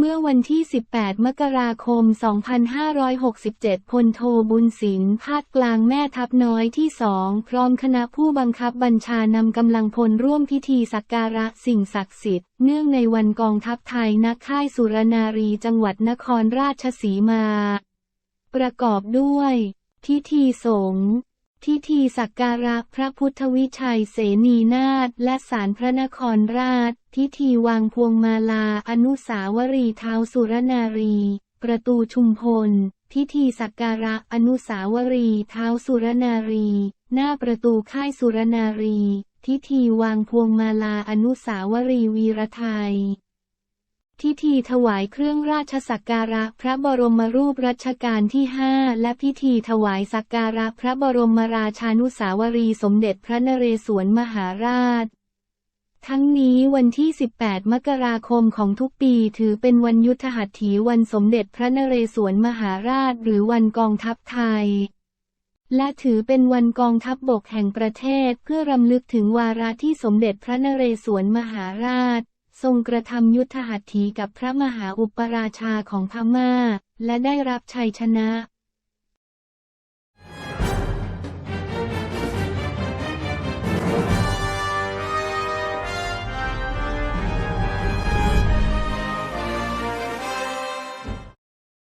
เมื่อวันที่ 18 มกราคม 2567 พลโทบุญสินภาคกลางแม่ทัพน้อยที่สองพร้อมคณะผู้บังคับบัญชานำกำลังพลร่วมพิธีสักการะสิ่งศักดิ์สิทธิ์เนื่องในวันกองทัพไทยณค่ายสุรนารีจังหวัดนครราชสีมา ประกอบด้วย พิธีสงฆ์ พิธีสักการะพระพุทธวิชัยเสนีนาถและศาลพระนครราช พิธีวางพวงมาลาอนุสาวรีย์เท้าสุรนารี ประตูชุมพล พิธีสักการะอนุสาวรีย์เท้าสุรนารี หน้าประตูค่ายสุรนารี พิธีวางพวงมาลาอนุสาวรีย์วีรไทย พิธีถวายเครื่องราชสักการะพระบรมรูปรัชกาลที่ 5 และพิธีถวายสักการะพระบรมราชานุสาวรีย์สมเด็จพระนเรศวรมหาราช ทั้งนี้วันที่ 18 มกราคมของทุกปีถือเป็นวันยุทธหัตถีวันสมเด็จพระนเรศวรมหาราช หรือวันกองทัพไทยและถือเป็นวันกองทัพบบกแห่งประเทศเพื่อรำลึกถึงวาระที่สมเด็จพระนเรศวรมหาราช ทรงกระทำยุทธหัตถีกับพระมหาอุปราชาของพม่า และได้รับชัยชนะ